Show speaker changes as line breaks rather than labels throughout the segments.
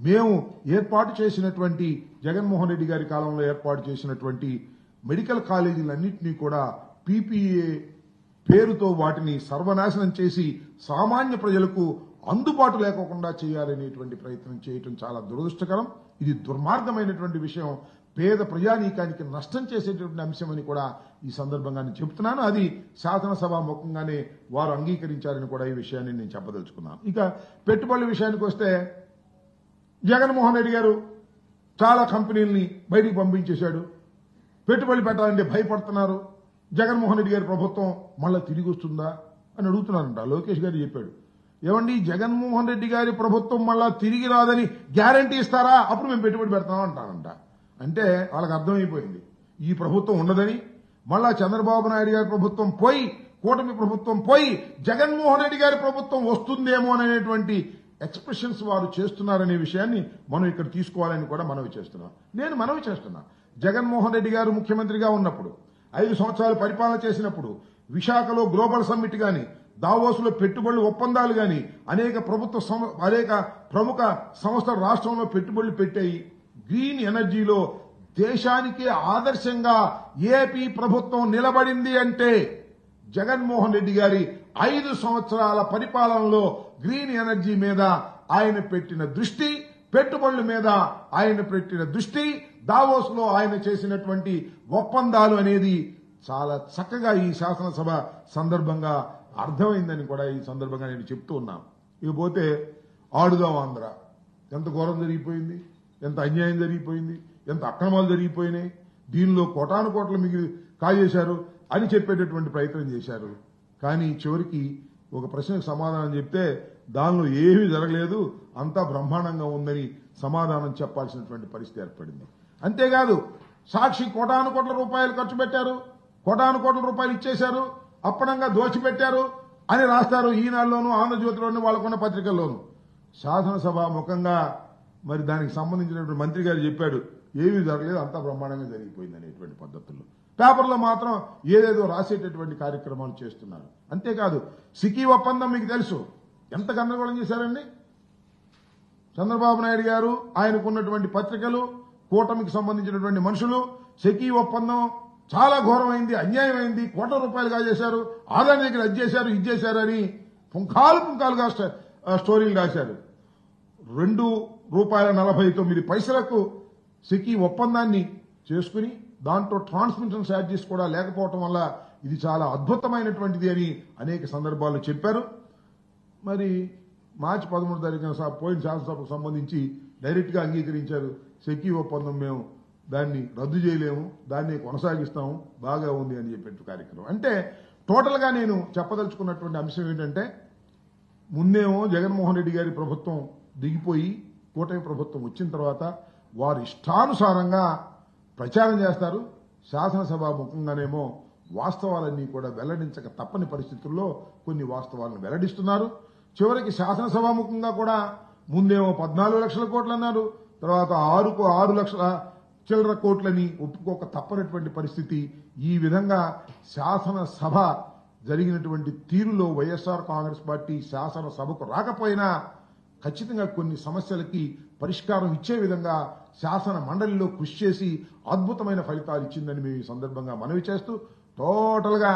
మేము ఏర్పాటు చేసినటువంటి జగన్మోహన్ రెడ్డి గారి కాలంలో ఏర్పాటు చేసినటువంటి మెడికల్ కాలేజీలన్నింటినీ కూడా పీపీఏ పేరుతో వాటిని సర్వనాశనం చేసి సామాన్య ప్రజలకు అందుబాటు లేకుండా చేయాలనేటువంటి ప్రయత్నం చేయటం చాలా దురదృష్టకరం. ఇది దుర్మార్గమైనటువంటి విషయం. పేద ప్రజానీకానికి నష్టం చేసేటువంటి అంశం అని కూడా ఈ సందర్భంగా నేను చెప్తున్నాను. అది శాసనసభ ముఖంగానే వారు అంగీకరించారని కూడా ఈ విషయాన్ని నేను చెప్పదలుచుకున్నాను. ఇక పెట్టుబడుల విషయానికి వస్తే జగన్మోహన్ రెడ్డి గారు చాలా కంపెనీల్ని బయటికి పంపించేశాడు. పెట్టుబడి పెట్టాలంటే భయపడుతున్నారు. జగన్మోహన్ రెడ్డి గారి ప్రభుత్వం మళ్ళీ తిరిగి వస్తుందా అని అడుగుతున్నారంట. లోకేష్ గారు చెప్పాడు. ఏమండి జగన్మోహన్ రెడ్డి గారి ప్రభుత్వం మళ్ళా తిరిగి రాదని గ్యారంటీ ఇస్తారా? అప్పుడు మేము పెట్టుబడి పెడతాం అంటారంట. అంటే వాళ్ళకి అర్థమైపోయింది. ఈ ప్రభుత్వం ఉండదని మళ్ళా చంద్రబాబు నాయుడు గారి ప్రభుత్వం పోయి కూటమి ప్రభుత్వం పోయి జగన్మోహన్ రెడ్డి గారి ప్రభుత్వం వస్తుందేమో అనేటువంటి ఎక్స్ప్రెషన్స్ వారు చేస్తున్నారనే విషయాన్ని మనం ఇక్కడ తీసుకోవాలని కూడా మనవి చేస్తున్నాం. నేను మనవి చేస్తున్నా. జగన్మోహన్ రెడ్డి గారు ముఖ్యమంత్రిగా ఉన్నప్పుడు ఐదు సంవత్సరాలు పరిపాలన చేసినప్పుడు విశాఖలో గ్లోబల్ సమ్మిట్ గాని దావోసులో పెట్టుబడులు ఒప్పందాలు గాని అనేక ప్రభుత్వ సం- అనేక ప్రముఖ సంస్థలు రాష్ట్రంలో పెట్టుబడులు పెట్టాయి. గ్రీన్ ఎనర్జీలో దేశానికి ఆదర్శంగా ఏపీ ప్రభుత్వం నిలబడింది అంటే జగన్మోహన్ రెడ్డి గారి ఐదు సంవత్సరాల పరిపాలనలో గ్రీన్ ఎనర్జీ మీద ఆయన పెట్టిన దృష్టి పెట్టుబడుల మీద ఆయన పెట్టిన దృష్టి దావోస్లో ఆయన చేసినటువంటి ఒప్పందాలు అనేది చాలా చక్కగా ఈ శాసనసభ సందర్భంగా అర్థమైందని కూడా ఈ సందర్భంగా నేను చెప్తూ ఉన్నాను. ఇకపోతే ఆడుదాం ఆంధ్ర. ఎంత ఘోరం జరిగిపోయింది? ఎంత అన్యాయం జరిగిపోయింది? ఎంత అక్రమాలు జరిగిపోయినాయి? దీనిలో కోటాను కోట్లు మిగిలి కాజేశారు. అని చెప్పేటటువంటి ప్రయత్నం చేశారు. కానీ చివరికి ఒక ప్రశ్నకు సమాధానం చెప్తే దానిలో ఏమీ జరగలేదు అంతా బ్రహ్మాండంగా ఉందని సమాధానం చెప్పాల్సినటువంటి పరిస్థితి ఏర్పడింది. అంతేకాదు సాక్షి కోటాను కోట్ల రూపాయలు ఖర్చు పెట్టారు కోటాను కోట్ల రూపాయలు ఇచ్చేశారు అప్పనంగా దోచిపెట్టారు అని రాస్తారు ఈనాడులోను ఆంధ్రజ్యోతిలోను వాళ్ళకున్న పత్రికల్లోనూ. శాసనసభ ముఖంగా మరి దానికి సంబంధించినటువంటి మంత్రి గారు చెప్పాడు ఏమీ జరగలేదు అంతా బ్రహ్మాండంగా జరిగిపోయింది అనేటువంటి పద్ధతుల్లో. పేపర్లో మాత్రం ఏదేదో రాసేటటువంటి కార్యక్రమాలు చేస్తున్నారు. అంతేకాదు సికీ ఒప్పందం మీకు తెలుసు. ఎంత గందరగోళం చేశారండి? చంద్రబాబు నాయుడు గారు ఆయనకున్నటువంటి పత్రికలు కూటమికి సంబంధించినటువంటి మనుషులు సెకీ ఒప్పందం చాలా ఘోరమైంది అన్యాయమైంది కోట్ల రూపాయలుగా చేశారు ఆదాయం దగ్గర అది చేశారు ఇది చేశారు అని పుంఖాలు పుంఖాలుగా స్టోరీలు రాశారు. రెండు రూపాయల నలభై తొమ్మిది పైసలకు సెకీ ఒప్పందాన్ని చేసుకుని దాంట్లో ట్రాన్స్మిషన్ ఛార్జెస్ కూడా లేకపోవటం వల్ల ఇది చాలా అద్భుతమైనటువంటిది అని అనేక సందర్భాల్లో చెప్పారు. మరి మార్చి పదమూడు తారీఖున పోయిన శాసనసభకు సంబంధించి డైరెక్ట్గా అంగీకరించారు. సెకీ ఒప్పందం మేము దాన్ని రద్దు చేయలేము దాన్ని కొనసాగిస్తాము బాగా ఉంది అని చెప్పే కార్యక్రమం. అంటే టోటల్గా నేను చెప్పదలుచుకున్నటువంటి అంశం ఏంటంటే ముందేమో జగన్మోహన్ రెడ్డి గారి ప్రభుత్వం దిగిపోయి కూటమి ప్రభుత్వం వచ్చిన తర్వాత వారు ఇష్టానుసారంగా ప్రచారం చేస్తారు. శాసనసభ ముఖంగానేమో వాస్తవాలన్నీ కూడా వెల్లడించక తప్పని పరిస్థితుల్లో కొన్ని వాస్తవాలను వెల్లడిస్తున్నారు. చివరికి శాసనసభాముఖంగా కూడా ముందేమో పద్నాలుగు లక్షల కోట్లు అన్నారు. తర్వాత ఆరుకు ఆరు లక్షల చిల్లర కోట్లని ఒప్పుకోక తప్పనటువంటి పరిస్థితి ఈ విధంగా శాసనసభ జరిగినటువంటి తీరులో వైఎస్ఆర్ కాంగ్రెస్ పార్టీ శాసనసభకు రాకపోయినా ఖచ్చితంగా కొన్ని సమస్యలకి పరిష్కారం ఇచ్చే విధంగా శాసన మండలిలో కృషి చేసి అద్భుతమైన ఫలితాలు ఇచ్చిందని మేము ఈ సందర్భంగా మనవి చేస్తూ టోటల్గా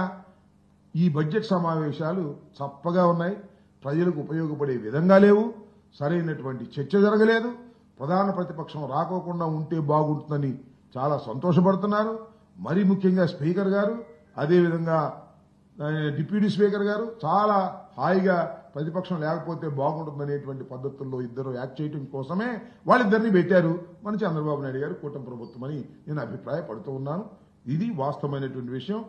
ఈ బడ్జెట్ సమావేశాలు చప్పగా ఉన్నాయి. ప్రజలకు ఉపయోగపడే విధంగా లేవు. సరైనటువంటి చర్చ జరగలేదు. ప్రధాన ప్రతిపక్షం రాకోకుండా ఉంటే బాగుంటుందని చాలా సంతోషపడుతున్నారు. మరీ ముఖ్యంగా స్పీకర్ గారు అదేవిధంగా డిప్యూటీ స్పీకర్ గారు చాలా హాయిగా ప్రతిపక్షం లేకపోతే బాగుంటుందనేటువంటి పద్ధతుల్లో ఇద్దరు యాక్ట్ చేయడం కోసమే వాళ్ళిద్దరిని పెట్టారు. మన చంద్రబాబు నాయుడు గారు కూటమి ప్రభుత్వం అని నేను అభిప్రాయపడుతూ ఉన్నాను. ఇది వాస్తవమైనటువంటి విషయం.